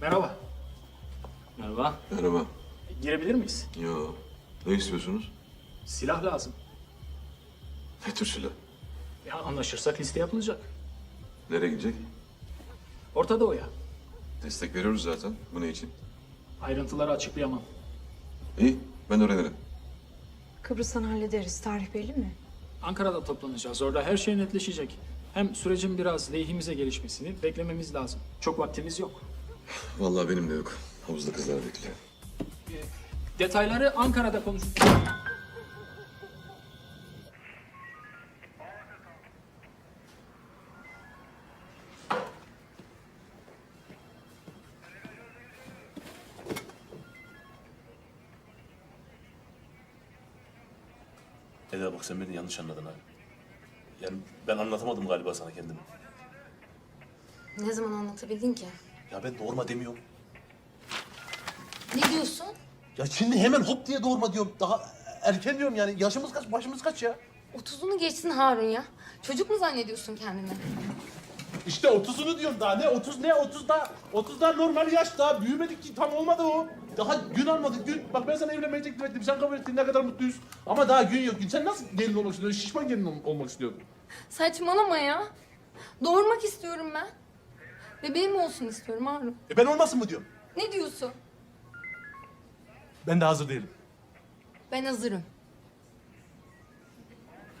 Merhaba. Merhaba. Merhaba. Girebilir miyiz? Yo. Ne istiyorsunuz? Silah lazım. Ne tür silah? Ya anlaşırsak liste yapılacak. Nereye gidecek? Orta Doğu'ya. Destek veriyoruz zaten. Bu ne için? Ayrıntıları açıklayamam. İyi. Ben öğrenirim. Kıbrıs'tan hallederiz. Tarih belli mi? Ankara'da toplanacağız. Orada her şey netleşecek. Hem sürecin biraz lehimize gelişmesini beklememiz lazım. Çok vaktimiz yok. Vallahi benim de yok. Havuzda kızlar bekliyor. Detayları Ankara'da konuşacağız. Eda bak sen beni yanlış anladın abi. Yani ben anlatamadım galiba sana kendimi. Ne zaman anlatabildin ki? Ya ben doğurma demiyorum. Ne diyorsun? Ya şimdi hemen hop diye doğurma diyorum. Daha erken diyorum yani. Yaşımız kaç, başımız kaç ya? Otuzunu geçsin Harun ya. Çocuk mu zannediyorsun kendini? İşte otuzunu diyorum daha. Ne otuz ne otuz daha. Otuz daha normal yaş daha. Büyümedik ki tam olmadı o. Daha gün almadık gün. Bak ben sana evlenmeyi teklif ettim. Sen kabul ettin ne kadar mutluyuz. Ama daha gün yok. Sen nasıl gelin olmak istiyorsun? Şişman gelin ol- olmak istiyorsun. Saçmalama ya. Doğurmak istiyorum ben. Bebeğim olsun istiyorum Harun. E ben olmasın mı diyorum. Ne diyorsun? Ben de hazır değilim. Ben hazırım.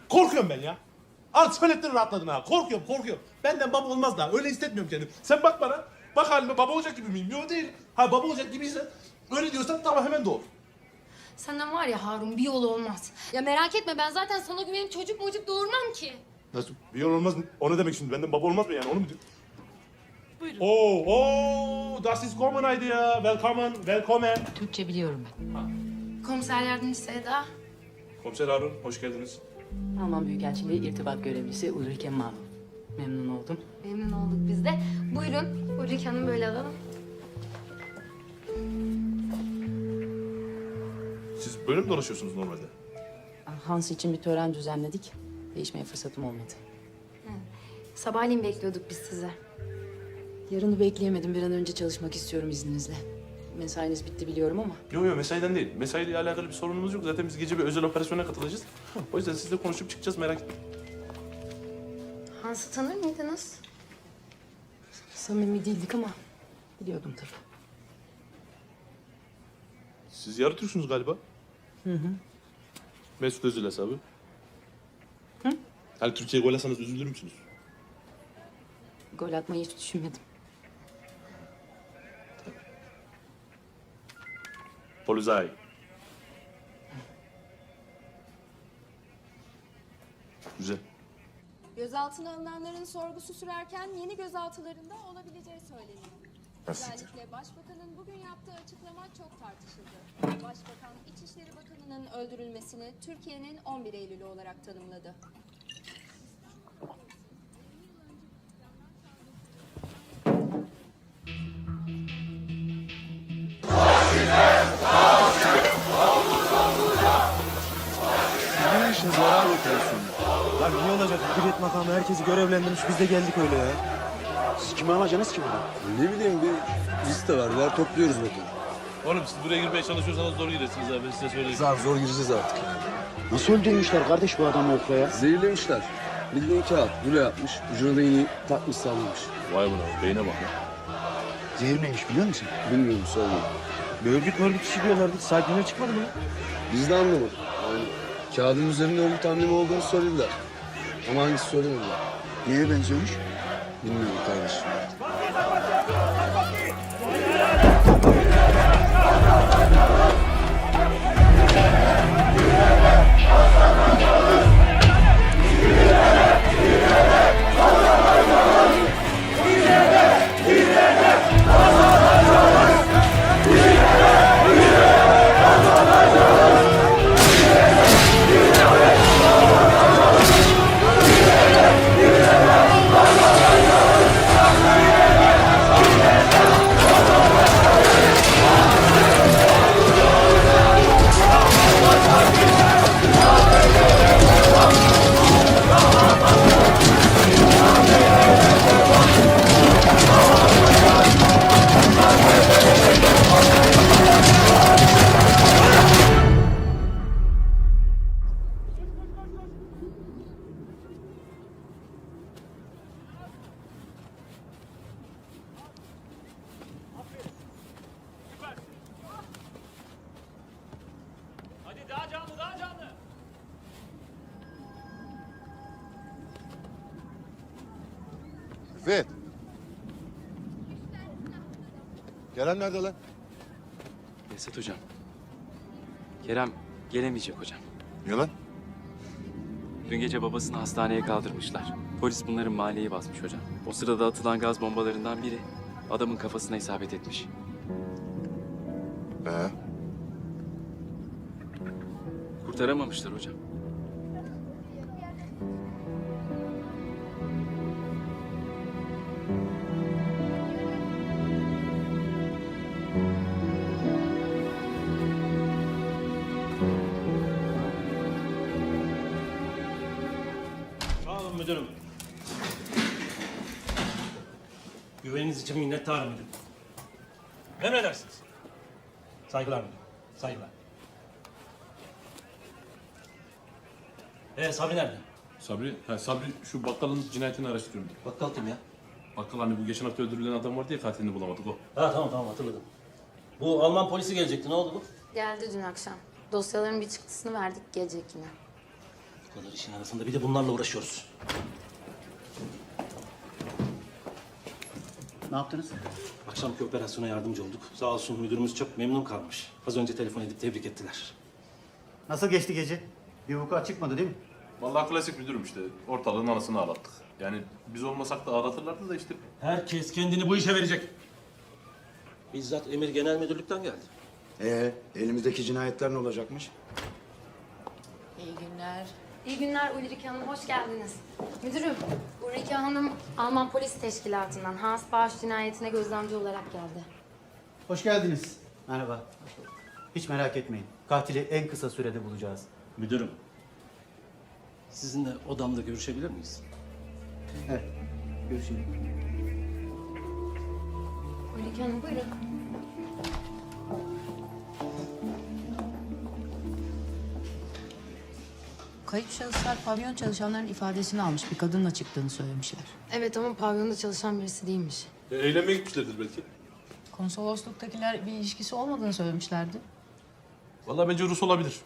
Korkuyorum ben ya. Al söylettin rahatladın ha. Korkuyorum, korkuyorum. Benden baba olmaz daha. Öyle hissetmiyorum kendimi. Sen bak bana. Bak halime baba olacak gibi miyim? Yok değil. Ha baba olacak gibiysen öyle diyorsan tamam hemen doğur. Senden var ya Harun bir yol olmaz. Ya merak etme ben zaten sana güvenip çocuk mucuk doğurmam ki. Nasıl? Bir yol olmaz mı? O ne demek şimdi? Benden baba olmaz mı yani? Onu mu diyor? Buyurun. Oo, oo, das ist kommen idea. Willkommen, willkommen. Türkçe biliyorum ben. Komiser yardımcısı Eda. Komiser Harun, hoş geldiniz. Alman Büyükelçiliği irtibat görevlisi Ulrike Mal. Memnun oldum. Memnun olduk biz de. Buyurun. Ulrike Hanım böyle alalım. Siz böyle mi dolaşıyorsunuz normalde? Hans için bir tören düzenledik. Değişmeye fırsatım olmadı. Sabahleyin bekliyorduk biz sizi. Yarını bekleyemedim. Bir an önce çalışmak istiyorum izninizle. Mesainiz bitti biliyorum ama. Yok yok mesaiden değil. Mesaiyle alakalı bir sorunumuz yok. Zaten biz gece bir özel operasyona katılacağız. O yüzden sizle konuşup çıkacağız merak etmeyin. Hans'ı tanır mıydınız? Samimi değildik ama biliyordum tabii. Siz yarı Türksünüz galiba. Hı hı. Mesut Özil hesabı. Hı? Hani Türkiye gol atsanız üzülür müsünüz? Gol atmayı hiç düşünmedim. Polizei. Güzel. Gözaltına alınanların sorgusu sürerken yeni gözaltılarında olabileceği söyleniyor. Özellikle Başbakanın bugün yaptığı açıklama çok tartışıldı. Başbakan İçişleri Bakanı'nın öldürülmesini Türkiye'nin 11 Eylül'ü olarak tanımladı. Hükümet makamı herkesi görevlendirmiş. Biz de geldik öyle ya. Siz kimi alacaksınız ki bunu? Ne bileyim bir liste var. Ver topluyoruz bakalım. Oğlum siz buraya girmeye çalışıyorsanız zor girersiniz abi ben size söyleyeyim. Zar zor gireceğiz artık. Nasıl öldürmüşler kardeş bu adamı ofraya? Zehirlemişler. Bildiğin kağıt. Güle yapmış. Ucuna da iğneyi takmış sallamış. Vay buna beyne bak ya. Zehir neymiş biliyor musun? Bilmiyorum sorma. Bir örgüt örgüt işi diyorlardı. Sakinler çıkmadı mı? Biz de anlamadık. Yani kağıdın üzerinde örgüt amblemi olduğunu söylediler. Ama hangisi söylemediler. Neye benziyormuş? Bilmiyorum kardeşim. Mehmet. Gelen nerede lan? Esat hocam. Kerem gelemeyecek hocam. Niye lan? Dün gece babasını hastaneye kaldırmışlar. Polis bunların mahalleyi basmış hocam. O sırada atılan gaz bombalarından biri adamın kafasına isabet etmiş. Ee? Kurtaramamışlar hocam. Müdürüm. Güveniniz için minnettarım müdürüm. Emredersiniz. Saygılar müdürüm. Saygılar. Ee Sabri nerede? Sabri, ha, Sabri şu bakkalın cinayetini araştırıyorum. Bakkal kim ya? Bakkal hani bu geçen hafta öldürülen adam vardı ya katilini bulamadık o. Ha tamam tamam hatırladım. Bu Alman polisi gelecekti. Ne oldu bu? Geldi dün akşam. Dosyaların bir çıktısını verdik gelecek yine. Bu kadar işin arasında bir de bunlarla uğraşıyoruz. Ne yaptınız? Akşamki operasyona yardımcı olduk. Sağ olsun müdürümüz çok memnun kalmış. Az önce telefon edip tebrik ettiler. Nasıl geçti gece? Bir vukuat çıkmadı değil mi? Vallahi klasik müdürüm işte. Ortalığın anasını ağlattık. Yani biz olmasak da ağlatırlardı da işte. Herkes kendini bu işe verecek. Bizzat Emir Genel Müdürlük'ten geldi. Ee, elimizdeki cinayetler ne olacakmış? İyi günler. İyi günler Ulrike Hanım, hoş geldiniz. Müdürüm, Ulrike Hanım Alman Polis Teşkilatı'ndan Hans Bağış cinayetine gözlemci olarak geldi. Hoş geldiniz. Merhaba. Hiç merak etmeyin. Katili en kısa sürede bulacağız. Müdürüm, sizinle odamda görüşebilir miyiz? Evet. Görüşelim. Ulrike Hanım buyurun. Kayıp şahıslar pavyon çalışanların ifadesini almış. Bir kadınla çıktığını söylemişler. Evet ama pavyonda çalışan birisi değilmiş. E, eğlenmeye gitmişlerdir belki. Konsolosluktakiler bir ilişkisi olmadığını söylemişlerdi. Vallahi bence Rus olabilir.